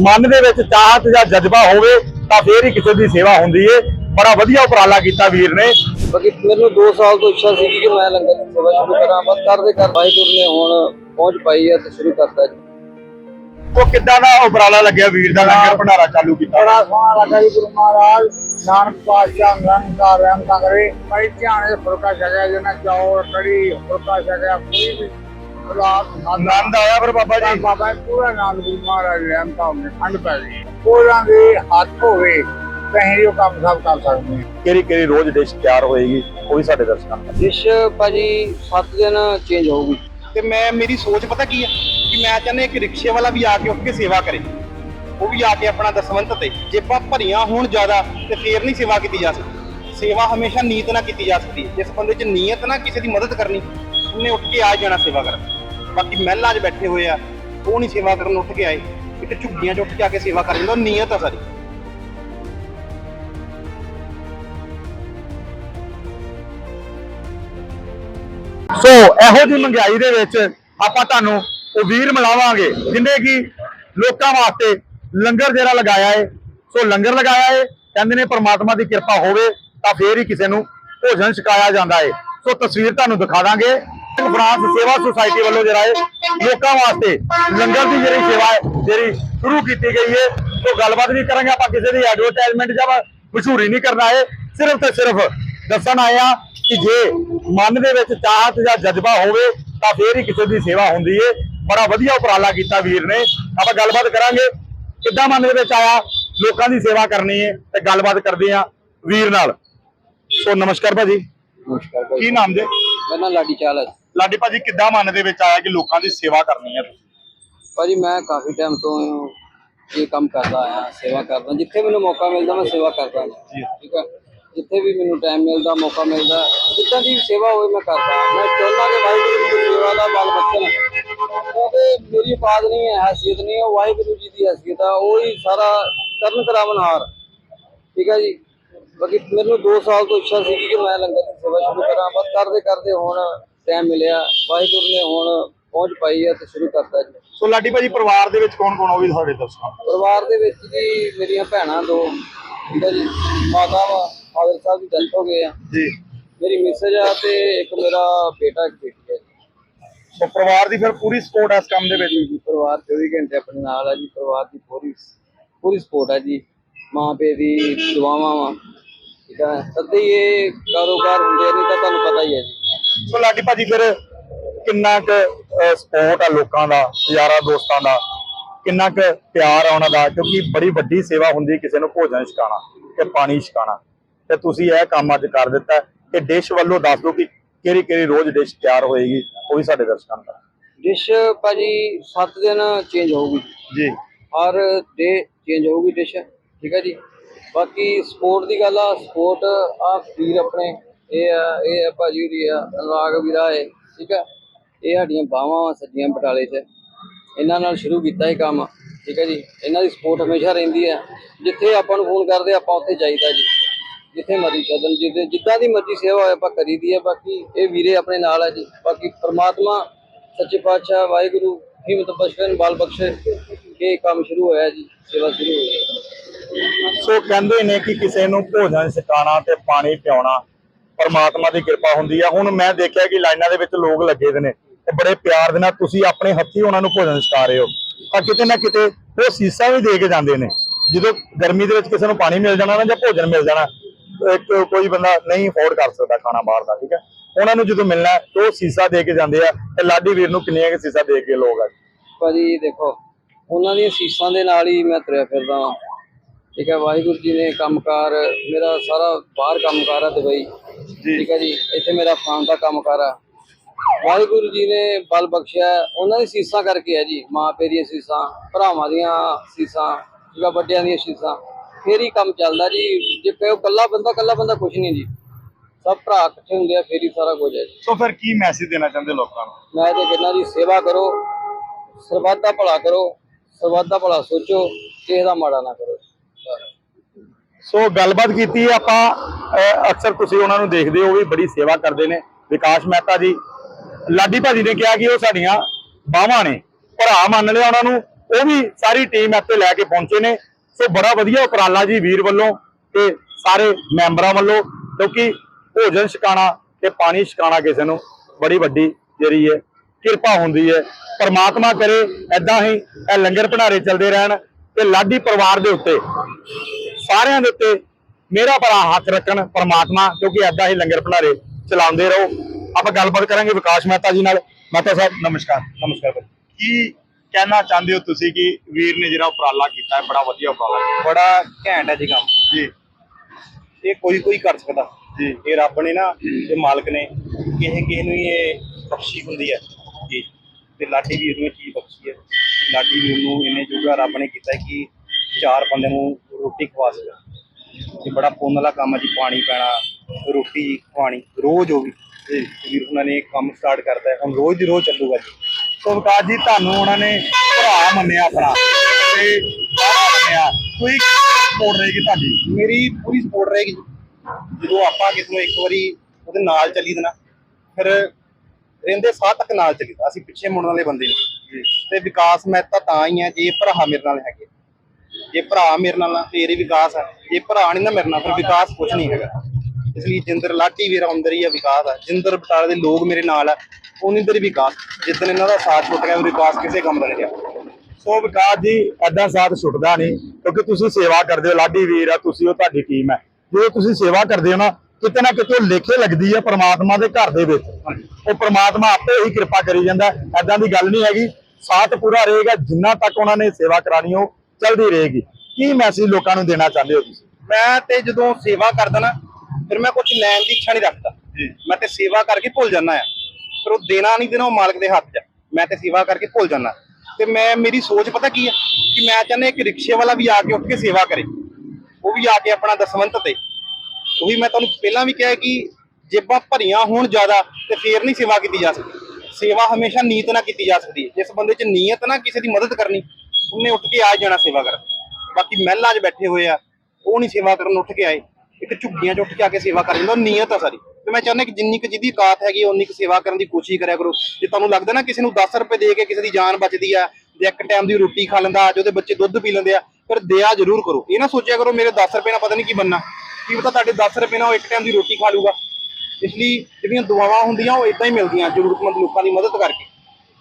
ਮਨ ਦੇ ਵਿੱਚ ਚਾਹਤ ਜਾਂ ਜਜ਼ਬਾ ਹੋਵੇ ਤਾਂ ਫੇਰ ਹੀ ਕਿਸੇ ਦੀ ਸੇਵਾ ਹੁੰਦੀ ਏ। ਬੜਾ ਵਧੀਆ ਉਪਰਾਲਾ ਕੀਤਾ ਵੀਰ ਨੇ। ਬਾਕੀ ਮੈਨੂੰ 2 ਸਾਲ ਤੋਂ ਇੱਛਾ ਸੀ ਕਿ ਮੈਂ ਲੰਗਰ ਦੀ ਸੇਵਾ ਸ਼ੁਰੂ ਕਰਾਂ ਬਸ ਕਰਦੇ ਕਰ ਵਾਹਿਗੁਰੂ ਨੇ ਹੁਣ ਪਹੁੰਚ ਪਾਈ ਹੈ ਤੇ ਸ਼ੁਰੂ ਕਰਤਾ ਜੀ। ਉਹ ਕਿੱਦਾਂ ਦਾ ਉਪਰਾਲਾ ਲੱਗਿਆ ਵੀਰ ਦਾ? ਲੰਗਰ ਭੰਡਾਰਾ ਚਾਲੂ ਕੀਤਾ। ਬੜਾ ਸੋਹਣਾ ਲੱਗਾ ਜੀ ਗੁਰੂ ਮਹਾਰਾਜ। ਨਾਨਕ ਪਾਤਸ਼ਾਹ ਨਿਰੰਕਾਰ ਰਹਿਮਤਾਂ ਕਰੇ। ਬੜੀ ਧਿਆਨ ਨਾਲ ਫੁਲਕਾ ਛਕਿਆ ਜਿਹਨੇ ਚੌਲ ਕੜੀ ਫੁਲਕਾ ਛਕਿਆ ਕੋਈ ਵੀ ਆਨੰਦ ਆਇਆ ਫਿਰ ਬਾਬਾ ਜੀ? ਬਾਬਾ ਜੀ ਪੂਰਾ ਨਾਮ ਗੁਰੂ ਮਹਾਰਾਜ ਰਹਿਮਤਾਂ ਉਹਨੇ ਖੰਡ ਪੈ ਗਈ। ਉਹਨਾਂ ਦੇ ਹੱਥ ਹੋਵੇ ਤਾਂ ਅਸੀਂ ਉਹ ਕੰਮ ਸਭ ਕਰ ਸਕਦੇ ਹਾਂ। ਕਿਹੜੀ ਕਿਹੜੀ ਰੋਜ਼ ਡਿਸ਼ ਤਿਆਰ ਹੋਏਗੀ ਉਹ ਵੀ ਸਾਡੇ ਦਰਸ਼ਕਾਂ ਨੂੰ ਡਿਸ਼ ਭਾਜੀ 7 ਦਿਨ ਚੇਂਜ ਹੋਊਗੀ। ਤੇ ਮੈਂ ਮੇਰੀ ਸੋਚ ਪਤਾ ਕੀ ਹੈ ਕਿ ਮੈਂ ਚਾਹੁੰਦਾ ਇੱਕ ਰਿਕਸ਼ੇ ਵਾਲਾ ਵੀ ਆ ਕੇ ਉੱਠ ਕੇ ਸੇਵਾ ਕਰੇ। ਉਹ ਵੀ ਆ ਕੇ ਆਪਣਾ ਦਸਵੰਤ ਤੇ। ਜੇਬਾਂ ਭਰੀਆਂ ਹੋਣ ਜ਼ਿਆਦਾ ਤੇ ਫੇਰ ਨਹੀਂ ਸੇਵਾ ਕੀਤੀ ਜਾ ਸਕਦੀ। ਸੇਵਾ ਹਮੇਸ਼ਾ ਨੀਤ ਨਾਲ ਕੀਤੀ ਜਾ ਸਕਦੀ ਹੈ। ਜਿਸ ਬੰਦੇ 'ਚ ਨੀਅਤ ਨਾ ਕਿਸੇ ਦੀ ਮਦਦ ਕਰਨੀ ਉਹਨੇ ਉੱਠ ਕੇ ਆ ਜਾਣਾ ਸੇਵਾ ਕਰਨ। ਬਾਕੀ ਮਹਿਲਾਂ 'ਚ ਬੈਠੇ ਹੋਏ ਆ, ਉਹ ਨਹੀਂ ਸੇਵਾ ਕਰਨ ਉੱਠ ਕੇ ਆਏ। ਇੱਕ ਝੁੱਗੀਆਂ 'ਚ ਉੱਠ ਕੇ ਆ ਕੇ ਸੇਵਾ ਕਰ ਜਾਂਦਾ ਉਹ ਨੀਅਤ ਆ ਸਾਰੀ। ਸੋ ਇਹੋ ਜਿਹੀ ਮਹਿੰਗਾਈ ਦੇ ਵਿੱਚ ਆਪਾਂ ਤੁਹਾਨੂੰ ਉਹ ਵੀਰ ਮਿਲਾਵਾਂਗੇ, ਜਿੰਨੇ ਕਿ ਲੋਕਾਂ ਵਾਸਤੇ ਲੰਗਰ ਜਿਹੜਾ ਲਗਾਇਆ ਹੈ ਸੋ ਲੰਗਰ ਲਗਾਇਆ ਏ, ਕਹਿੰਦੇ ਨੇ ਪ੍ਰਮਾਤਮਾ ਦੀ ਕਿਰਪਾ ਹੋਵੇ ਤਾਂ ਫੇਰ ਹੀ ਕਿਸੇ ਨੂੰ ਭੋਜਨ ਛਕਾਇਆ ਜਾਂਦਾ ਏ। ਸੋ ਤਸਵੀਰ ਤੁਹਾਨੂੰ ਦਿਖਾ ਦਾਂਗੇ। ਫਰਾਂਸ ਸੇਵਾ ਸੁਸਾਇਟੀ ਵੱਲੋਂ ਜਿਹੜਾ ਹੈ ਲੋਕਾਂ ਵਾਸਤੇ ਲੰਗਰ ਦੀ ਜਿਹੜੀ ਸੇਵਾ ਹੈ ਜਿਹੜੀ ਸ਼ੁਰੂ ਕੀਤੀ ਗਈ ਹੈ ਸੋ ਗੱਲਬਾਤ ਨਹੀਂ ਕਰਾਂਗੇ ਆਪਾਂ ਕਿਸੇ ਦੀ ਐਡਵਰਟਾਈਜ਼ਮੈਂਟ ਜਾਂ ਮਸ਼ਹੂਰੀ ਨਹੀਂ ਕਰਨਾ ਹੈ ਸਿਰਫ ਤੇ ਸਿਰਫ ਦੱਸਣ ਆਏ ਆ ਕਿ ਜੇ ਮਨ ਦੇ ਵਿੱਚ ਚਾਹਤ ਜਾਂ ਜਜ਼ਬਾ ਹੋਵੇ ਤਾਂ ਫੇਰ ਹੀ ਕਿਸੇ ਦੀ ਸੇਵਾ ਹੁੰਦੀ ਏ ਬੜਾ ਵਧੀਆ ਉਪਰਾਲਾ ਕੀਤਾ ਵੀਰ ਨੇ। ਆਪਾਂ ਗੱਲਬਾਤ ਕਰਾਂਗੇ ਕਿੱਦਾਂ ਮਨ ਦੇ ਵਿੱਚ ਆਇਆ ਲੋਕਾਂ ਦੀ ਸੇਵਾ ਕਰਨੀ ਏ ਤੇ ਗੱਲਬਾਤ ਕਰਦੇ ਆ ਵੀਰ ਨਾਲ। ਸੋ ਨਮਸਕਾਰ ਭਾਜੀ। ਨਮਸਕਾਰ ਕੀ ਨਾਮ ਜੇ? ਮੇਰਾ ਨਾਮ ਲਾਡੀ ਚਾਲ ਹੈ। ਲਾਡੀ ਭਾਜੀ ਕਿੱਦਾਂ ਮਨ ਦੇ ਵਿੱਚ ਆਇਆ ਕਿ ਲੋਕਾਂ ਦੀ ਸੇਵਾ ਕਰਨੀ ਹੈ ਭਾਜੀ ਮੈਂ ਕਾਫੀ ਟਾਈਮ ਤੋਂ ਇਹ ਕੰਮ ਕਰਦਾ ਆਇਆ ਸੇਵਾ ਕਰਦਾ। ਜਿੱਥੇ ਮੈਨੂੰ ਮੌਕਾ ਮਿਲਦਾ ਮੈਂ ਸੇਵਾ ਕਰਦਾ ਜੀ। ਠੀਕ ਹੈ ਜਿੱਥੇ ਵੀ ਮੈਨੂੰ ਟਾਈਮ ਮਿਲਦਾ ਮੌਕਾ ਮਿਲਦਾ ਜਿੱਦਾਂ ਦੀ ਸੇਵਾ ਹੋਵੇ ਮੈਂ ਕਰਦਾ ਮੈਂ ਚਾਹੁੰਦਾ ਕਿ ਵਾਹਿਗੁਰੂ ਦੀ ਸੇਵਾ ਦਾ ਬਲ ਬਚਣ। ਕਿਉਂਕਿ ਮੇਰੀ ਬਾਤ ਨਹੀਂ ਹੈ ਹੈਸੀਅਤ ਨਹੀਂ ਹੈ। ਵਾਹਿਗੁਰੂ ਜੀ ਦੀ ਹੈਸੀਅਤ ਆ ਉਹ ਹੀ ਸਾਰਾ ਕਰਨ ਕਰਾਵਨਹਾਰ ਠੀਕ ਹੈ ਜੀ? ਬਾਕੀ ਮੈਨੂੰ 2 ਸਾਲ ਤੋਂ ਇੱਛਾ ਸੀ ਕਿ ਮੈਂ ਲੰਗਰ ਦੀ ਸੇਵਾ ਸ਼ੁਰੂ ਕਰਾਂ ਬਸ ਕਰਦੇ ਕਰਦੇ ਹੁਣ ਟਾਈਮ ਮਿਲਿਆ। ਵਾਹਿਗੁਰੂ ਨੇ ਹੁਣ ਪਹੁੰਚ ਪਾਈ ਹੈ ਤੇ ਸ਼ੁਰੂ ਕਰਤਾ ਜੀ। ਸੋ ਲਾਡੀ ਭਾਜੀ ਪਰਿਵਾਰ ਦੇ ਵਿੱਚ ਕੌਣ ਕੌਣ ਉਹ ਵੀ ਤੁਹਾਡੇ ਦੱਸੋ ਪਰਿਵਾਰ ਦੇ ਵਿੱਚ ਜੀ ਮੇਰੀਆਂ ਭੈਣਾਂ ਦੋ ਠੀਕ ਹੈ ਜੀ। ਮਾਤਾ ਵਾ ਫਾਦਰ ਸਾਹਿਬ ਦੀ ਡੈਥ ਹੋ ਗਏ ਆ। ਜੀ। ਮੇਰੀ ਮਿਸਜ ਆ ਤੇ ਇੱਕ ਮੇਰਾ ਬੇਟਾ ਇੱਕ ਬੇਟੀ ਹੈ ਸੋ ਪਰਿਵਾਰ ਦੀ ਫਿਰ ਪੂਰੀ ਸਪੋਰਟ ਹੈ ਇਸ ਕੰਮ ਦੇ ਵਿੱਚ? ਜੀ ਪਰਿਵਾਰ 24 ਘੰਟੇ ਆਪਣੇ ਨਾਲ ਆ ਜੀ। ਪਰਿਵਾਰ ਦੀ ਪੂਰੀ ਪੂਰੀ ਸਪੋਰਟ ਹੈ ਜੀ। ਮਾਂ ਪਿਓ ਦੀ ਦੁਆਵਾਂ ਵਾ ਠੀਕ ਹੈ ਇਹ ਕਾਰੋਬਾਰ ਹੁੰਦੇ ਆ, ਨਹੀਂ ਤਾਂ ਤੁਹਾਨੂੰ ਪਤਾ ਹੀ ਹੈ ਜੀ। ਸੋ ਲਾਡੀ ਭਾਜੀ ਫਿਰ ਕਿੰਨਾ ਕੁ ਸਪੋਰਟ ਆ ਲੋਕਾਂ ਦਾ ਯਾਰਾਂ ਦੋਸਤਾਂ ਦਾ ਕਿੰਨਾ ਕੁ ਪਿਆਰ ਆ ਉਹਨਾਂ ਦਾ ਕਿਉਂਕਿ ਬੜੀ ਵੱਡੀ ਸੇਵਾ ਹੁੰਦੀ ਕਿਸੇ ਨੂੰ ਭੋਜਨ ਛਕਾਣਾ ਤੇ ਪਾਣੀ ਛਕਾਣਾ ਤੇ ਤੁਸੀਂ ਇਹ ਕੰਮ ਅੱਜ ਕਰ ਦਿੱਤਾ ਕਿ ਡਿਸ਼ ਵੱਲੋਂ ਦੱਸ ਦਿਓ ਕਿ ਕਿਹੜੀ ਕਿਹੜੀ ਰੋਜ਼ ਡਿਸ਼ ਤਿਆਰ ਹੋਏਗੀ ਉਹ ਵੀ ਸਾਡੇ ਦਰਸ਼ਕਾਂ ਨੂੰ ਡਿਸ਼ ਭਾਜੀ 7 ਦਿਨ ਚੇਂਜ ਹੋਊਗੀ। ਜੀ। ਹਰ ਡੇ ਚੇਂਜ ਹੋਊਗੀ ਡਿਸ਼ ਠੀਕ ਹੈ ਜੀ। ਬਾਕੀ ਸਪੋਰਟ ਦੀ ਗੱਲ ਆ ਸਪੋਰਟ ਆ ਵੀਰ ਆਪਣੇ। ਇਹ ਆ ਇਹ ਆ ਭਾਜੀ ਹੋਰੀ ਆ, ਅਨੁਰਾਗ ਵੀਰਾ ਹੈ ਠੀਕ ਹੈ ਇਹ ਸਾਡੀਆਂ ਬਾਹਾਂ ਵਾ ਸੱਜੀਆਂ ਬਟਾਲੇ 'ਚ। ਇਹਨਾਂ ਨਾਲ ਸ਼ੁਰੂ ਕੀਤਾ ਇਹ ਕੰਮ, ਠੀਕ ਹੈ ਜੀ? ਇਹਨਾਂ ਦੀ ਸਪੋਰਟ ਹਮੇਸ਼ਾ ਰਹਿੰਦੀ ਹੈ ਜਿੱਥੇ ਆਪਾਂ ਨੂੰ ਫੋਨ ਕਰਦੇ, ਆਪਾਂ ਉੱਥੇ ਜਾਈਦਾ ਜੀ। ਜਿੱਥੇ ਮਰਜ਼ੀ ਸਦਨ ਜਿੱਦੇ ਜਿੱਦਾਂ ਦੀ ਮਰਜ਼ੀ ਸੇਵਾ ਹੋਏ ਆਪਾਂ ਕਰੀਦੀ ਹੈ ਬਾਕੀ ਇਹ ਵੀਰੇ ਆਪਣੇ ਨਾਲ ਹੈ ਜੀ। ਬਾਕੀ ਪ੍ਰਮਾਤਮਾ, ਸੱਚੇ ਪਾਤਸ਼ਾਹ, ਵਾਹਿਗੁਰੂ ਹਿੰਮਤ ਬਖਸ਼ਣ, ਬਾਲ ਬਖਸ਼ੇ ਇਹ ਕੰਮ ਸ਼ੁਰੂ ਹੋਇਆ ਜੀ, ਸੇਵਾ ਸ਼ੁਰੂ ਹੋਈ। ਸੋ ਕਹਿੰਦੇ ਨੇ ਕਿ ਕਿਸੇ ਨੂੰ ਭੋਜਨ ਛਕਾਣਾ ਤੇ ਪਾਣੀ ਪਿਆਉਣਾ ਪਰਮਾਤਮਾ ਦੀ ਕਿਰਪਾ ਹੁੰਦੀ ਆ। ਹੁਣ ਮੈਂ ਦੇਖਿਆ ਕਿ ਲਾਈਨਾਂ ਦੇ ਵਿੱਚ ਲੋਕ ਲੱਗੇ ਦੇ ਨੇ। ਤੇ ਬੜੇ ਪਿਆਰ ਦੇ ਨਾਲ ਤੁਸੀਂ ਆਪਣੇ ਹੱਥੀ ਉਹਨਾਂ ਨੂੰ ਭੋਜਨ ਛਕਾ ਰਹੇ ਹੋ। ਤਾਂ ਕਿਤੇ ਨਾ ਕਿਤੇ ਉਹ ਸੀਸਾਂ ਵੀ ਦੇ ਕੇ ਜਾਂਦੇ ਨੇ। ਜਦੋਂ ਗਰਮੀ ਦੇ ਵਿੱਚ ਕਿਸੇ ਨੂੰ ਪਾਣੀ ਮਿਲ ਜਾਣਾ ਨਾ ਜਾਂ ਭੋਜਨ ਮਿਲ ਜਾਣਾ, ਇੱਕ ਕੋਈ ਬੰਦਾ ਨਹੀਂ ਅਫੋਰਡ ਕਰ ਸਕਦਾ ਖਾਣਾ ਬਾਹਰ ਦਾ, ਠੀਕ ਹੈ? ਉਹਨਾਂ ਨੂੰ ਜਦੋਂ ਮਿਲਣਾ, ਉਹ ਸੀਸਾ ਦੇ ਕੇ ਜਾਂਦੇ ਆ। ਤੇ ਲਾਡੀ ਵੀਰ ਨੂੰ ਕਿੰਨੀਆਂ ਕਿ ਸੀਸਾ ਦੇ ਕੇ ਲੋਕ ਆ। ਭਾਜੀ ਦੇਖੋ, ਉਹਨਾਂ ਦੀਆਂ ਸੀਸਾਂ ਦੇ ਨਾਲ ਹੀ ਮੈਂ ਤੁਰਿਆ ਫਿਰਦਾ ਠੀਕ ਹੈ, ਵਾਹਿਗੁਰੂ ਜੀ ਨੇ ਕੰਮਕਾਰ, ਮੇਰਾ ਸਾਰਾ ਬਾਹਰ ਕੰਮਕਾਰ ਆ ਦੁਬਈ। ਠੀਕ ਹੈ ਜੀ ਇੱਥੇ ਮੇਰਾ ਫਾਰਮ ਦਾ ਕੰਮਕਾਰ ਆ। ਵਾਹਿਗੁਰੂ ਜੀ ਨੇ ਬਲ ਬਖਸ਼ਿਆ ਉਹਨਾਂ ਦੀ ਸੀਸਾਂ ਕਰਕੇ ਹੈ ਜੀ ਮਾਂ ਪਿਓ ਦੀਆਂ ਸੀਸਾਂ ਭਰਾਵਾਂ ਦੀਆਂ ਸੀਸਾਂ ਆ ਵੱਡਿਆਂ ਦੀਆਂ ਸੀਸਾਂ ਫੇਰ ਹੀ ਕੰਮ ਚੱਲਦਾ ਜੀ। ਜੇ ਕਹੋ ਕੱਲਾ ਬੰਦਾ ਕੱਲਾ ਬੰਦਾ ਕੁਝ ਨਹੀਂ ਜੀ। ਸਭ ਭਰਾ ਇਕੱਠੇ ਹੁੰਦੇ ਆ ਫੇਰ ਹੀ ਸਾਰਾ ਕੁਝ ਹੈ ਜੀ। ਸੋ ਫਿਰ ਕੀ ਮੈਸੇਜ ਦੇਣਾ ਚਾਹੁੰਦੇ ਲੋਕਾਂ ਨੂੰ? ਮੈਂ ਤੇ ਕਹਿੰਦਾ ਜੀ ਸੇਵਾ ਕਰੋ ਸਰਬੱਤ ਦਾ ਭਲਾ ਕਰੋ ਸਰਬੱਤ ਦਾ ਭਲਾ ਸੋਚੋ ਕਿਸੇ ਦਾ ਮਾੜਾ ਨਾ ਕਰੋ। ਸੋ ਗੱਲਬਾਤ ਕੀਤੀ ਹੈ ਆਪਾਂ ਅਕਸਰ ਤੁਸੀਂ ਉਹਨਾਂ ਨੂੰ ਦੇਖਦੇ ਹੋ, ਉਹ ਵੀ ਬੜੀ ਸੇਵਾ ਕਰਦੇ ਨੇ। ਵਿਕਾਸ ਮਹਿਤਾ ਜੀ, ਲਾਡੀ ਭਾਜੀ ਨੇ ਕਿਹਾ ਕਿ ਉਹ ਸਾਡੀਆਂ ਬਾਹਾਂ ਨੇ, ਭਰਾ ਮੰਨ ਲਿਆ ਉਹਨਾਂ ਨੂੰ, ਉਹ ਵੀ ਸਾਰੀ ਟੀਮ ਇੱਥੇ ਲੈ ਕੇ ਪਹੁੰਚੇ ਨੇ। ਸੋ ਬੜਾ ਵਧੀਆ ਉਪਰਾਲਾ ਜੀ ਵੀਰ ਵੱਲੋਂ ਤੇ ਸਾਰੇ ਮੈਂਬਰਾਂ ਵੱਲੋਂ, ਕਿਉਂਕਿ ਭੋਜਨ ਛਕਾਣਾ ਤੇ ਪਾਣੀ ਛਕਾਣਾ ਕਿਸੇ ਨੂੰ ਬੜੀ ਵੱਡੀ ਜਿਹੜੀ ਹੈ, ਕਿਰਪਾ ਹੁੰਦੀ ਹੈ। ਪਰਮਾਤਮਾ ਕਰੇ ਐਦਾਂ ਹੀ ਇਹ ਲੰਗਰ ਭੰਡਾਰੇ ਚੱਲਦੇ ਰਹਿਣ ਤੇ ਲਾਡੀ ਪਰਿਵਾਰ ਦੇ ਉੱਤੇ। ਸਾਰਿਆਂ ਦੇ ਉੱਤੇ ਮੇਰਾ ਭਰਾ ਹੱਥ ਰੱਖਣ ਪਰਮਾਤਮਾ ਕਿਉਂਕਿ ਐਦਾਂ ਹੀ ਲੰਗਰ ਭੰਡਾਰੇ ਚਲਾਉਂਦੇ ਰਹੋ। ਆਪਾਂ ਗੱਲਬਾਤ ਕਰਾਂਗੇ ਵਿਕਾਸ ਮਹਿਤਾ ਜੀ ਨਾਲ। ਮਹਿਤਾ ਸਾਹਿਬ ਨਮਸਕਾਰ। ਨਮਸਕਾਰ ਕੀ ਕਹਿਣਾ ਚਾਹੁੰਦੇ ਹੋ ਤੁਸੀਂ ਕਿ ਵੀਰ ਨੇ ਜਿਹੜਾ ਉਪਰਾਲਾ ਕੀਤਾ ਹੈ ਬੜਾ ਵਧੀਆ ਉਪਰਾਲਾ ਬੜਾ ਘੈਂਟ ਹੈ ਜੀ ਕੰਮ। ਜੀ। ਇਹ ਕੋਈ ਕੋਈ ਕਰ ਸਕਦਾ। ਜੀ। ਇਹ ਰੱਬ ਨੇ ਨਾ ਇਹ ਮਾਲਕ ਨੇ ਕਿਸੇ ਕਿਸੇ ਨੂੰ ਹੀ ਇਹ ਬਖਸ਼ੀ ਹੁੰਦੀ ਹੈ। ਜੀ। ਤੇ ਲਾਡੀ ਵੀਰ ਨੂੰ ਇਹ ਚੀਜ਼ ਬਖਸ਼ੀ ਹੈ। ਲਾਡੀ ਵੀਰ ਨੂੰ ਇਹਨੇ ਜੋਗਾ ਰੱਬ ਨੇ ਕੀਤਾ ਕਿ ਚਾਰ ਬੰਦੇ ਨੂੰ ਰੋਟੀ ਖਵਾ ਸਕਦਾ। ਇਹ ਬੜਾ ਪੁੰਨ ਵਾਲਾ ਕੰਮ ਹੈ ਜੀ, ਪਾਣੀ ਪੈਣਾ, ਰੋਟੀ ਖਵਾਣੀ ਰੋਜ਼ ਉਹ ਵੀ। ਵੀਰ ਉਹਨਾਂ ਨੇ ਕੰਮ ਸਟਾਰਟ ਕਰਤਾ ਹੈ, ਹੁਣ ਰੋਜ਼ ਦੀ ਰੋਜ਼ ਚੱਲੂਗਾ ਜੀ। ਸੋ ਵਿਕਾਸ ਜੀ, ਤੁਹਾਨੂੰ ਉਹਨਾਂ ਨੇ ਭਰਾ ਮੰਨਿਆ ਆਪਣਾ। ਤੇ ਬਾਹਰ ਮੰਨਿਆ। ਕੋਈ ਸਪੋਰਟ ਰਹੇਗੀ ਤੁਹਾਡੀ? ਮੇਰੀ ਪੂਰੀ ਸਪੋਰਟ ਰਹੇਗੀ ਜੀ। ਜਦੋਂ ਆਪਾਂ ਕਿਸੇ ਨੂੰ ਇੱਕ ਵਾਰੀ ਉਹਦੇ ਨਾਲ ਚੱਲੀ ਦੇਣਾ ਫਿਰ ਰਹਿੰਦੇ ਸਾਹ ਤੱਕ ਨਾਲ ਚੱਲੀਦਾ ਅਸੀਂ ਪਿੱਛੇ ਮੁੜਨ ਵਾਲੇ ਬੰਦੇ ਨਹੀਂ। ਤੇ ਵਿਕਾਸ ਮਹਿਤਾ ਤਾਂ ਹੀ ਹੈ ਜੇ ਭਰਾ ਮੇਰੇ ਨਾਲ ਹੈਗੇ। ਜੇ ਭਰਾ ਮੇਰੇ ਨਾਲ ਆ ਫੇਰ ਹੀ ਵਿਕਾਸ ਹੈ ਜੇ ਭਰਾ ਨਹੀਂ ਨਾ ਮੇਰੇ ਨਾਲ, ਫਿਰ ਵਿਕਾਸ ਕੁਝ ਨਹੀਂ ਹੈਗਾ। ਇਸ ਲਈ ਜਿੰਦਰ ਲਾਟੀ ਵੀਰ ਅੰਦਰ ਹੀ ਆ ਵਿਕਾਸ ਆ। ਜਿੰਦਰ ਬਟਾਲੇ ਦੇ ਲੋਕ ਮੇਰੇ ਨਾਲ ਆ ਉਨਿੰਦਰ ਹੀ ਵਿਕਾਸ। ਜਿੱਦਣ ਇਹਨਾਂ ਦਾ ਸਾਥ ਟੁੱਟ ਗਿਆ, ਉਹ ਵਿਕਾਸ ਕਿਸੇ ਕੰਮ ਦਾ ਨਹੀਂ ਰਿਹਾ। ਸੋ ਵਿਕਾਸ ਜੀ ਐਦਾਂ ਸਾਥ ਛੁੱਟਦਾ ਨਹੀਂ ਕਿਉਂਕਿ ਤੁਸੀਂ ਸੇਵਾ ਕਰਦੇ ਹੋ। ਲਾਡੀ ਵੀਰ ਆ, ਤੁਸੀਂ ਉਹ ਤੁਹਾਡੀ ਟੀਮ ਹੈ ਜੇ ਤੁਸੀਂ ਸੇਵਾ ਕਰਦੇ ਹੋ ਨਾ, ਕਿਤੇ ਨਾ ਕਿਤੇ ਉਹ ਲੇਖੇ ਲੱਗਦੀ ਹੈ ਪ੍ਰਮਾਤਮਾ ਦੇ ਘਰ ਦੇ ਵਿੱਚ। ਉਹ ਪ੍ਰਮਾਤਮਾ ਆਪੇ ਹੀ ਕਿਰਪਾ ਕਰੀ ਜਾਂਦਾ। ਐਦਾਂ ਦੀ ਗੱਲ ਨਹੀਂ ਹੈਗੀ। ਸਾਥ ਪੂਰਾ ਰਹੇਗਾ। ਜਿੰਨਾ ਤੱਕ ਉਹਨਾਂ ਨੇ ਸੇਵਾ ਕਰਾਣੀ, ਉਹ ਚੱਲਦੀ ਰਹੇਗੀ। ਕੀ ਮੈਸੇਜ ਲੋਕਾਂ ਨੂੰ ਦੇਣਾ ਚਾਹੁੰਦੇ ਹੋ ਤੁਸੀਂ? ਮੈਂ ਤੇ ਜਦੋਂ ਸੇਵਾ ਕਰਦਾ ਨਾ ਫਿਰ ਮੈਂ ਕੁਝ ਲੈਣ ਦੀ ਇੱਛਾ ਨਹੀਂ ਰੱਖਦਾ। ਮੈਂ ਤੇ ਸੇਵਾ ਕਰਕੇ ਭੁੱਲ ਜਾਂਦਾ ਆ। ਫਿਰ ਉਹ ਦੇਣਾ ਨਹੀਂ ਦੇਣਾ ਉਹ ਮਾਲਕ ਦੇ ਹੱਥ 'ਚ। ਮੈਂ ਤੇ ਸੇਵਾ ਕਰਕੇ ਭੁੱਲ ਜਾਂਦਾ। ਤੇ ਮੈਂ ਮੇਰੀ ਸੋਚ ਪਤਾ ਕੀ ਹੈ ਕਿ ਮੈਂ ਚਾਹੁੰਦਾ ਇੱਕ ਰਿਕਸ਼ੇ ਵਾਲਾ ਵੀ ਆ ਕੇ ਉੱਠ ਕੇ ਸੇਵਾ ਕਰੇ। ਉਹ ਵੀ ਆ ਕੇ ਆਪਣਾ ਦਸਵੰਤ ਤੇ। ਉਹੀ ਮੈਂ ਤੁਹਾਨੂੰ ਪਹਿਲਾਂ ਵੀ ਕਿਹਾ ਕਿ ਜੇਬਾਂ ਭਰੀਆਂ ਹੋਣ ਜ਼ਿਆਦਾ ਤੇ ਫੇਰ ਨਹੀਂ ਸੇਵਾ ਕੀਤੀ ਜਾ ਸਕਦੀ। ਸੇਵਾ ਹਮੇਸ਼ਾ ਨੀਤ ਨਾਲ ਕੀਤੀ ਜਾ ਸਕਦੀ ਹੈ। ਜਿਸ ਬੰਦੇ 'ਚ ਨੀਅਤ ਨਾ ਕਿਸੇ ਦੀ ਮਦਦ ਕਰਨੀ ਉਹਨੇ ਉੱਠ ਕੇ ਆ ਜਾਣਾ ਸੇਵਾ ਕਰਨ। ਬਾਕੀ ਮਹਿਲਾਂ 'ਚ ਬੈਠੇ ਹੋਏ ਆ, ਉਹ ਨਹੀਂ ਸੇਵਾ ਕਰਨ ਉੱਠ ਕੇ ਆਏ। ਇੱਕ ਝੁੱਗੀਆਂ 'ਚ ਉੱਠ ਕੇ ਆ ਕੇ ਸੇਵਾ ਕਰ ਜਾਂਦਾ ਉਹ ਨੀਅਤ ਆ ਸਾਰੀ। ਤੇ ਮੈਂ ਚਾਹੁੰਦਾ ਕਿ ਜਿੰਨੀ ਕੁ ਜਿਹਦੀ ਔਕਾਤ ਹੈਗੀ ਉਨੀ ਕੁ ਸੇਵਾ ਕਰਨ ਦੀ ਕੋਸ਼ਿਸ਼ ਕਰਿਆ ਕਰੋ। ਜੇ ਤੁਹਾਨੂੰ ਲੱਗਦਾ ਨਾ ਕਿਸੇ ਨੂੰ 10 ਰੁਪਏ ਦੇ ਕੇ ਕਿਸੇ ਦੀ ਜਾਨ ਬਚਦੀ ਆ, ਜੇ ਇੱਕ ਟਾਈਮ ਦੀ ਰੋਟੀ ਖਾ ਲੈਂਦਾ, ਅੱਜ ਉਹਦੇ ਬੱਚੇ ਦੁੱਧ ਪੀ ਲੈਂਦੇ ਆ, ਫਿਰ ਦਿਆ ਜ਼ਰੂਰ ਕਰੋ। ਇਹ ਨਾ ਸੋਚਿਆ ਕਰੋ, ਮੇਰੇ 10 ਰੁਪਏ ਨਾਲ ਪਤਾ ਨਹੀਂ ਕੀ ਬੰਨਾ ਕੀ ਪਤਾ ਤੁਹਾਡੇ 10 ਰੁਪਏ ਨਾਲ ਉਹ ਇੱਕ ਟਾਈਮ ਦੀ ਰੋਟੀ ਖਾ ਲੂਗਾ। ਇਸ ਲਈ ਜਿਹੜੀਆਂ ਦੁਆਵਾਂ ਹੁੰਦੀਆਂ, ਉਹ ਇਦਾਂ ਹੀ ਮਿਲਦੀਆਂ, ਜ਼ਰੂਰਤਮੰਦ ਲੋਕਾਂ ਦੀ ਮਦਦ ਕਰਕੇ।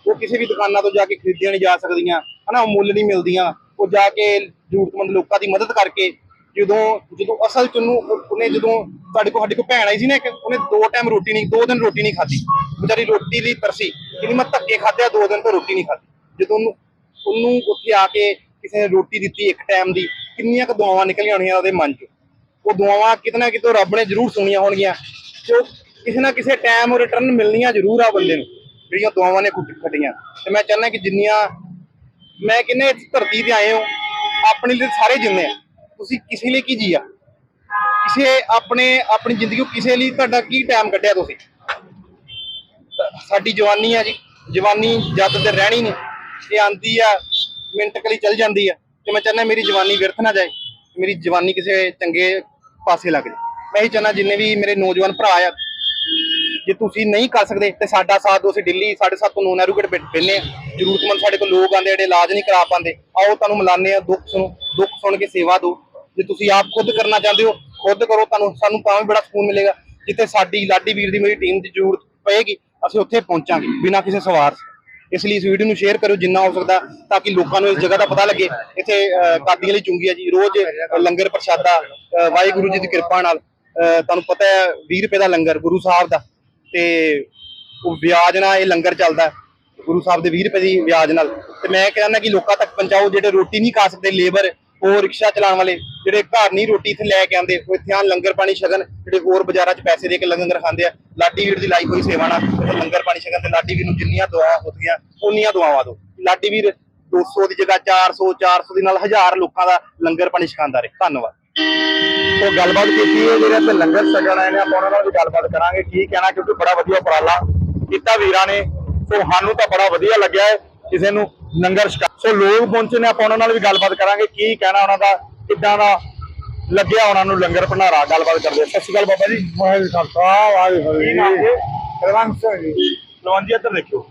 ਉਹ ਕਿਸੇ ਵੀ ਦੁਕਾਨਾਂ ਤੋਂ ਜਾ ਕੇ ਖਰੀਦੀਆਂ ਨਹੀਂ ਜਾ ਸਕਦੀਆਂ। ਹਨਾ ਮੁੱਲ ਨਹੀਂ ਮਿਲਦੀਆਂ। ਉਹ ਜਾ ਕੇ ਜ਼ਰੂਰਤਮੰਦ ਲੋਕਾਂ ਦੀ ਮਦਦ ਕਰਕੇ ਜਦੋਂ ਜਦੋਂ ਅਸਲ ਚ ਉਹਨੂੰ ਉਹਨੇ ਜਦੋਂ ਸਾਡੇ ਕੋਲ, ਸਾਡੀ ਕੋਲ ਭੈਣ ਆਈ ਸੀ ਨਾ ਇੱਕ, ਉਹਨੇ ਦੋ ਟਾਈਮ ਰੋਟੀ ਨਹੀਂ, ਦੋ ਦਿਨ ਰੋਟੀ ਨਹੀਂ ਖਾਧੀ। ਵਿਚਾਰੀ ਰੋਟੀ ਲਈ ਤਰਸੀ ਕਿ ਮੈਂ ਧੱਕੇ ਖਾਧਿਆ ਦੋ ਦਿਨ ਤੋਂ ਰੋਟੀ ਨਹੀਂ ਖਾਧੀ। ਜਦੋਂ ਉਹਨੂੰ ਉਹਨੂੰ ਉੱਥੇ ਆ ਕੇ ਕਿਸੇ ਨੇ ਰੋਟੀ ਦਿੱਤੀ ਇੱਕ ਟਾਈਮ ਦੀ, ਕਿੰਨੀਆਂ ਕੁ ਦੁਆਵਾਂ ਨਿਕਲੀਆਂ ਹੋਣੀਆਂ ਉਹਦੇ ਮਨ ਚ। ਉਹ ਦੁਆਵਾਂ ਕਿਤੇ ਨਾ ਕਿਤੇ ਰੱਬ ਨੇ ਜ਼ਰੂਰ ਸੁਣੀਆਂ ਹੋਣਗੀਆਂ। ਤੇ ਕਿਸੇ ਨਾ ਕਿਸੇ ਟਾਈਮ ਰਿਟਰਨ ਮਿਲਣੀਆਂ ਜ਼ਰੂਰ ਆ ਬੰਦੇ ਨੂੰ, ਜਿਹੜੀਆਂ ਦੁਆਵਾਂ ਨੇ ਕੁੱਟ ਖੱਟੀਆਂ ਤੇ ਮੈਂ ਚਾਹੁੰਦਾ ਕਿ ਜਿੰਨੀਆਂ ਮੈਂ ਕਹਿੰਦਾ ਇਸ ਧਰਤੀ ਤੇ ਆਏ ਹੋ, ਆਪਣੇ ਲਈ ਸਾਰੇ ਜਿੰਨੇ ਆ। ਤੁਸੀਂ ਕਿਸੇ ਲਈ ਕੀ ਜੀਆ ਕਿਸੇ ਆਪਣੇ, ਆਪਣੀ ਜ਼ਿੰਦਗੀ ਕਿਸੇ ਲਈ ਤੁਹਾਡਾ ਕੀ ਟਾਈਮ ਕੱਢਿਆ ਤੁਸੀਂ? ਸਾਡੀ ਜਵਾਨੀ ਆ ਜੀ। ਜਵਾਨੀ ਜਦ ਤੇ ਰਹਿਣੀ ਨਹੀਂ ਇਹ ਆਂਦੀ ਆ, ਮਿੰਟ ਕਲੀ ਚਲ ਜਾਂਦੀ ਆ, ਤੇ ਮੈਂ ਚਾਹੁੰਦਾ ਮੇਰੀ ਜਵਾਨੀ ਵਿਅਰਥ ਨਾ ਜਾਏ, ਮੇਰੀ ਜਵਾਨੀ ਕਿਸੇ ਚੰਗੇ ਪਾਸੇ ਲੱਗ ਜਾਏ। ਮੈਂ ਇਹ ਚਾਹੁੰਦਾ ਜਿੰਨੇ ਵੀ ਮੇਰੇ ਨੌਜਵਾਨ ਭਰਾ ਆ ਜੇ ਤੁਸੀਂ ਨਹੀਂ ਕਰ ਸਕਦੇ ਤੇ ਸਾਡਾ ਸਾਥ ਦਿਓ ਅਸੀਂ ਦਿੱਲੀ ਸਾਡੇ ਸਾਥ ਤੋਂ ਨੋਨ ਐਰੂਗੇਟ ਬੈਠੇ ਆ ਜ਼ਰੂਰਤਮੰਦ ਸਾਡੇ ਕੋਲ ਲੋਕ ਆਂਦੇ ਜਿਹੜੇ ਇਲਾਜ ਨਹੀਂ ਕਰਾ ਪਾਉਂਦੇ। ਆਓ ਤੁਹਾਨੂੰ ਮਿਲਾਨੇ ਆ ਦੁੱਖ ਸੁਣੋ ਦੁੱਖ ਸੁਣ ਕੇ ਸੇਵਾ ਦਿਓ। ਜੇ ਤੁਸੀਂ ਆਪ ਖੁਦ ਕਰਨਾ ਚਾਹੁੰਦੇ ਹੋ ਖੁਦ ਕਰੋ ਤੁਹਾਨੂੰ ਸਾਨੂੰ ਤਾਂ ਵੀ ਬੜਾ ਸਕੂਨ ਮਿਲੇਗਾ। ਜਿੱਥੇ ਸਾਡੀ ਲਾਡੀ ਵੀਰ ਦੀ ਮੇਰੀ ਟੀਮ ਦੀ ਜ਼ਰੂਰਤ ਪਏਗੀ ਅਸੀਂ ਉੱਥੇ ਪਹੁੰਚਾਂਗੇ ਬਿਨਾਂ ਕਿਸੇ ਸਵਾਰ ਇਸ ਲਈ ਇਸ ਵੀਡੀਓ ਨੂੰ ਸ਼ੇਅਰ ਕਰੋ ਜਿੰਨਾ ਹੋ ਸਕਦਾ ਤਾਂ ਕਿ ਲੋਕਾਂ ਨੂੰ ਇਸ ਜਗ੍ਹਾ ਦਾ ਪਤਾ ਲੱਗੇ। ਇੱਥੇ ਕਾਦੀਆਂ ਲਈ ਚੁੰਗੀ ਹੈ ਜੀ। ਰੋਜ਼ ਲੰਗਰ ਪ੍ਰਸ਼ਾਦਾ ਵਾਹਿਗੁਰੂ ਜੀ ਦੀ ਕਿਰਪਾ ਨਾਲ ਅਹ, ਤੁਹਾਨੂੰ ਪਤਾ ਹੈ 20 ਰੁਪਏ ਦਾ ਲੰਗਰ ਗੁਰੂ ਸਾਹਿਬ ਦਾ। ਤੇ ਉਹ ਵਿਆਜ ਨਾਲ ਇਹ ਲੰਗਰ ਚੱਲਦਾ ਗੁਰੂ ਸਾਹਿਬ ਦੇ 20 ਰੁਪਏ ਦੀ ਵਿਆਜ ਨਾਲ। ਤੇ ਮੈਂ ਕਹਿੰਦਾ ਕਿ ਲੋਕਾਂ ਤੱਕ ਪਹੁੰਚਾਓ, ਜਿਹੜੇ ਰੋਟੀ ਨਹੀਂ ਖਾ ਸਕਦੇ, ਲੇਬਰ ਉਹ ਰਿਕਸ਼ਾ ਚਲਾਉਣ ਵਾਲੇ, ਜਿਹੜੇ ਘਰ ਨਹੀਂ ਰੋਟੀ ਇੱਥੇ ਲੈ ਕੇ ਆਉਂਦੇ, ਉਹ ਇੱਥੇ ਆ ਲੰਗਰ ਪਾਣੀ ਛਕਣ, ਜਿਹੜੇ ਹੋਰ ਬਾਜ਼ਾਰਾਂ 'ਚ ਪੈਸੇ ਦੇ ਕੇ ਲੰਗਰ ਖਾਂਦੇ ਆ, ਲਾਡੀ ਵੀਰ ਦੀ ਲਾਈ ਹੋਈ ਸੇਵਾ ਨਾਲ, ਇੱਥੇ ਲੰਗਰ ਪਾਣੀ ਛਕਣ ਤੇ ਲਾਡੀ ਵੀਰ ਨੂੰ ਜਿੰਨੀਆਂ ਦੁਆਵਾਂ ਹੁੰਦੀਆਂ ਉਨੀਆਂ ਦੁਆਵਾਂ ਦਿਓ। ਲਾਡੀ ਵੀਰ 200 ਦੀ ਜਗ੍ਹਾ 400 400 ਦੀ ਨਾਲ ਹਜ਼ਾਰ ਲੋਕਾਂ ਦਾ ਲੰਗਰ ਪਾਣੀ ਛਕਾਉਂਦਾ ਰਹੇ। ਧੰਨਵਾਦ। ਸੋ ਗੱਲਬਾਤ ਕੀਤੀ ਹੈ ਜਿਹੜੇ ਇੱਥੇ ਲੰਗਰ ਛਕਣ ਆਏ ਨੇ ਆਪਾਂ ਉਹਨਾਂ ਨਾਲ ਵੀ ਗੱਲਬਾਤ ਕਰਾਂਗੇ ਕੀ ਕਹਿਣਾ ਕਿਉਂਕਿ ਬੜਾ ਵਧੀਆ ਉਪਰਾਲਾ ਕੀਤਾ ਵੀਰਾਂ ਨੇ। ਸੋ ਸਾਨੂੰ ਤਾਂ ਬੜਾ ਵਧੀਆ ਲੱਗਿਆ ਹੈ ਕਿਸੇ ਨੂੰ ਲੰਗਰ ਛਕਾ ਸੋ ਲੋਕ ਪਹੁੰਚੇ ਨੇ ਆਪਾਂ ਉਹਨਾਂ ਨਾਲ ਵੀ ਗੱਲਬਾਤ ਕਰਾਂਗੇ ਕੀ ਕਹਿਣਾ ਉਹਨਾਂ ਦਾ ਕਿੱਦਾਂ ਦਾ ਲੱਗਿਆ ਉਹਨਾਂ ਨੂੰ ਲੰਗਰ ਭੰਡਾਰਾ ਗੱਲਬਾਤ ਕਰਦੇ। ਸਤਿ ਸ਼੍ਰੀ ਅਕਾਲ ਬਾਬਾ ਜੀ। ਵਾਹਿਗੁਰੂ ਖਾਲਸਾ ਵਾਹਿਗੁਰੂ ਕੀ ਨਾਮ ਜੀ? ਰਵੰਸ਼ ਜੀ ਇੱਧਰ ਦੇਖਿਓ।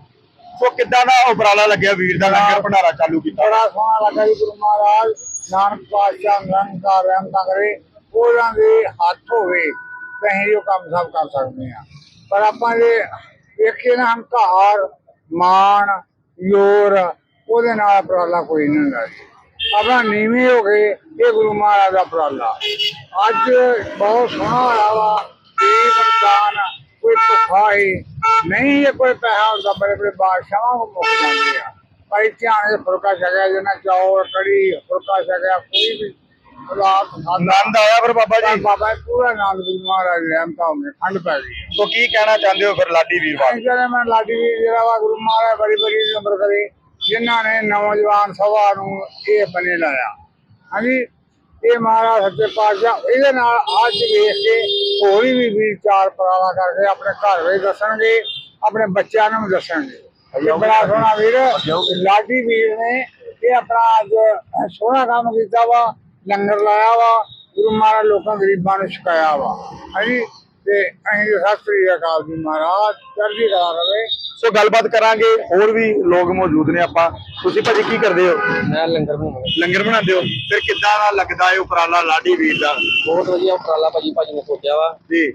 ਸੋ ਕਿੱਦਾਂ ਦਾ ਉਪਰਾਲਾ ਲੱਗਿਆ ਵੀਰ ਦਾ ਲੰਗਰ ਭੰਡਾਰਾ ਚਾਲੂ ਕੀਤਾ? ਬੜਾ ਸੋਹਣਾ ਲੱਗਾ ਜੀ ਗੁਰੂ ਮਹਾਰਾਜ। ਨਾਨਕ ਪਾਤਸ਼ਾਹ ਨਿਰੰਕਾਰ ਰਹਿਮਤਾਂ ਕਰੇ ਉਹਨਾਂ ਦੇ ਹੱਥ ਹੋਵੇ, ਤਾਂ ਅਸੀਂ ਉਹ ਕੰਮ ਸਭ ਕਰ ਸਕਦੇ ਹਾਂ। ਪਰ ਆਪਾਂ ਜੇ ਵੇਖੀਏ ਨਾ, ਹੰਕਾਰ, ਮਾਣ ਯੋਰ ਉਹਦੇ ਨਾਲ ਉਪਰਾਲਾ ਕੋਈ ਨਹੀਂ ਹੁੰਦਾ ਆਪਣਾ ਨੀਵੇਂ ਹੋ ਗਏ, ਇਹ ਗੁਰੂ ਮਹਾਰਾਜ ਦਾ ਉਪਰਾਲਾ। ਅੱਜ ਬਹੁਤ ਸੋਹਣਾ ਹੋਇਆ ਵਾ ਗਰੀਬ ਕੋਈ ਭੁੱਖਾ ਨਹੀਂ, ਇਹ ਕੋਈ ਪੈਸਾ ਹੁੰਦਾ ਬੜੇ ਬੜੇ ਬਾਦਸ਼ਾਹਾਂ ਨੂੰ ਮੁੱਕ ਜਾਂਦੇ ਆ। ਭਾਈ ਧਿਆਨ ਦੇ ਫੁਲਕਾ ਛਕਿਆ ਜਿਹਨਾਂ ਚੌਲ ਕੜੀ ਫੁਲਕਾ ਛਕਿਆ ਕੋਈ ਵੀ ਰਾਤ ਆਨੰਦ ਆਇਆ ਫਿਰ ਬਾਬਾ ਜੀ? ਬਾਬਾ ਜੀ ਪੂਰਾ ਨਾਮ ਗੁਰੂ ਮਹਾਰਾਜ ਰਹਿਮਤਾਂ ਹੋਵੇ ਖੰਡ ਪੈ ਗਈ ਸੋ ਕੀ ਕਹਿਣਾ ਚਾਹੁੰਦੇ ਹੋ ਫਿਰ ਲਾਡੀ ਵੀਰ ਬਾਰੇ? ਜਿਹੜੇ ਮੈਂ ਲਾਡੀ ਵੀ ਜਿਹੜਾ ਵਾ ਗੁਰੂ ਮਹਾਰਾਜ ਬੜੀ ਬੜੀ ਨੰਬਰ ਕਰੇ ਜਿਨ੍ਹਾਂ ਨੇ ਨੌਜਵਾਨ ਸਭਾ ਨੂੰ ਇਹ ਬਣੇ ਲਾਇਆ। ਹਾਂਜੀ ਇਹ ਮਹਾਰਾਜ ਸੱਚੇ ਪਾਤਸ਼ਾਹ ਇਹਦੇ ਨਾਲ ਅੱਜ ਵੇਖ ਕੇ ਹੋਰ ਵੀ ਵੀ ਚਾਰ ਪਰਾਵਾ ਕਰਕੇ ਆਪਣੇ ਘਰ ਵਿੱਚ ਦੱਸਣਗੇ ਆਪਣੇ ਬੱਚਿਆਂ ਨੂੰ ਵੀ ਦੱਸਣਗੇ। ਬੜਾ ਸੋਹਣਾ ਵੀਰ। ਲਾਡੀ ਵੀਰ ਨੇ ਇਹ ਆਪਣਾ ਅੱਜ ਸੋਹਣਾ ਕੰਮ ਕੀਤਾ ਵਾ ਲੰਗਰ ਲਾਇਆ ਵਾ ਗੁਰੂ ਮਹਾਰਾਜ ਲੋਕਾਂ ਗਰੀਬਾਂ ਨੂੰ ਛਕਾਇਆ ਵਾ। ਹਾਂਜੀ ਤੇ ਅਸੀਂ ਜੀ ਸਤਿ ਸ੍ਰੀ ਅਕਾਲ ਜੀ ਮਹਾਰਾਜ ਚੜ੍ਹਦੀ ਕਲਾ ਰਵੇ ਸੋ ਗੱਲਬਾਤ ਕਰਾਂਗੇ ਹੋਰ ਵੀ ਲੋਕ ਮੌਜੂਦ ਨੇ ਆਪਾਂ। ਤੁਸੀਂ ਭਾਜੀ ਕੀ ਕਰਦੇ ਹੋ? ਮੈਂ ਲੰਗਰ ਬਣਾਉਂਗਾ ਲੰਗਰ ਬਣਾਉਂਦੇ ਹੋ? ਫਿਰ ਕਿੱਦਾਂ ਦਾ ਲੱਗਦਾ ਹੈ ਉਪਰਾਲਾ ਲਾਡੀ ਵੀਰ ਦਾ? ਬਹੁਤ ਵਧੀਆ ਉਪਰਾਲਾ ਭਾਜੀ ਭਾਜੀ ਨੇ ਸੋਚਿਆ ਵਾ। ਜੀ।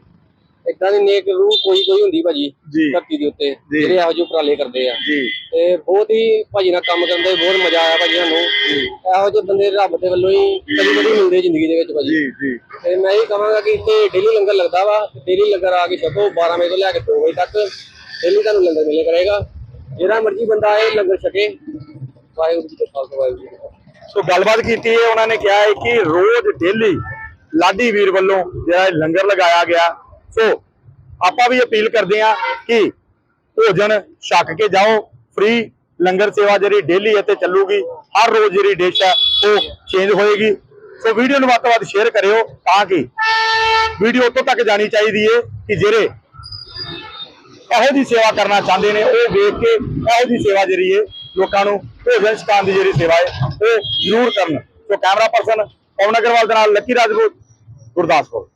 ਇਦਾਂ ਦੀ ਨੇਕ ਰੂਹ ਕੋਈ ਕੋਈ ਹੁੰਦੀ ਭਾਜੀ ਜੀ। ਧਰਤੀ ਦੇ ਉੱਤੇ ਜੀ। ਜਿਹੜੇ ਇਹੋ ਜਿਹੇ ਉਪਰਾਲੇ ਕਰਦੇ ਆ। ਜੀ। ਤੇ ਬਹੁਤ ਹੀ ਭਾਜੀ ਨਾਲ ਕੰਮ ਕਰਨ ਦਾ ਵੀ ਬਹੁਤ ਮਜ਼ਾ ਆਇਆ ਭਾਜੀ ਸਾਨੂੰ। ਇਹੋ ਜਿਹੇ ਬੰਦੇ ਰੱਬ ਦੇ ਵੱਲੋਂ ਹੀ ਕਦੀ ਕਦੀ ਮਿਲਦੇ ਜ਼ਿੰਦਗੀ ਦੇ ਵਿੱਚ ਭਾਜੀ। ਜੀ ਜੀ। ਤੇ ਮੈਂ ਇਹ ਕਹਾਂਗਾ ਕਿ ਇੱਥੇ ਡੇਲੀ ਲੰਗਰ ਲੱਗਦਾ ਵਾ ਡੇਲੀ ਲੰਗਰ ਆ ਕੇ ਛਕੋ 12 ਵਜੇ ਤੋਂ ਲੈ ਕੇ 2 ਵਜੇ ਤੱਕ। ਡੇਲੀ ਤੁਹਾਨੂੰ ਲੰਗਰ ਮਿਲਿਆ ਕਰੇਗਾ। ਜਿਹੜਾ ਮਰਜ਼ੀ ਬੰਦਾ ਆਏ ਲੰਗਰ ਛਕੇ। ਵਾਹਿਗੁਰੂ ਜੀ ਕਾ ਖਾਲਸਾ ਵਾਹਿਗੁਰੂ ਜੀ ਕੀ ਫਤਿਹ। ਸੋ ਗੱਲਬਾਤ ਕੀਤੀ ਹੈ ਉਹਨਾਂ ਨੇ ਕਿਹਾ ਹੈ ਕਿ ਰੋਜ਼ ਡੇਲੀ ਲਾਡੀ ਵੀਰ ਵੱਲੋਂ ਜਿਹੜਾ ਇਹ ਲੰਗਰ ਲਗਾਇਆ ਗਿਆ ਸੋ ਆਪਾਂ ਵੀ ਅਪੀਲ ਕਰਦੇ ਹਾਂ ਕਿ ਭੋਜਨ ਛਕ ਕੇ ਜਾਓ ਫ੍ਰੀ ਲੰਗਰ ਸੇਵਾ ਜਿਹੜੀ ਡੇਲੀ ਇੱਥੇ ਚੱਲੂਗੀ, ਹਰ ਰੋਜ਼ ਜਿਹੜੀ ਡਿਸ਼ ਹੈ ਉਹ ਚੇਂਜ ਹੋਏਗੀ। ਸੋ ਵੀਡੀਓ ਨੂੰ ਵੱਧ ਤੋਂ ਵੱਧ ਸ਼ੇਅਰ ਕਰਿਓ ਤਾਂ ਕਿ ਵੀਡੀਓ ਉੱਥੋਂ ਤੱਕ ਜਾਣੀ ਚਾਹੀਦੀ ਹੈ ਕਿ ਜਿਹੜੇ ਇਹੋ ਦੀ ਸੇਵਾ ਕਰਨਾ ਚਾਹੁੰਦੇ ਨੇ, ਉਹ ਵੇਖ ਕੇ ਇਹੋ ਦੀ ਸੇਵਾ ਜਿਹੜੀ ਹੈ ਲੋਕਾਂ ਨੂੰ ਭੋਜਨ ਛਕਾਉਣ ਦੀ ਜਿਹੜੀ ਸੇਵਾ ਹੈ ਉਹ ਜ਼ਰੂਰ ਕਰਨ। So camera person Pawan Agarwal ਦੇ ਨਾਲ ਲੱਕੀ ਰਾਜਪੂਤ, ਗੁਰਦਾਸਪੁਰ।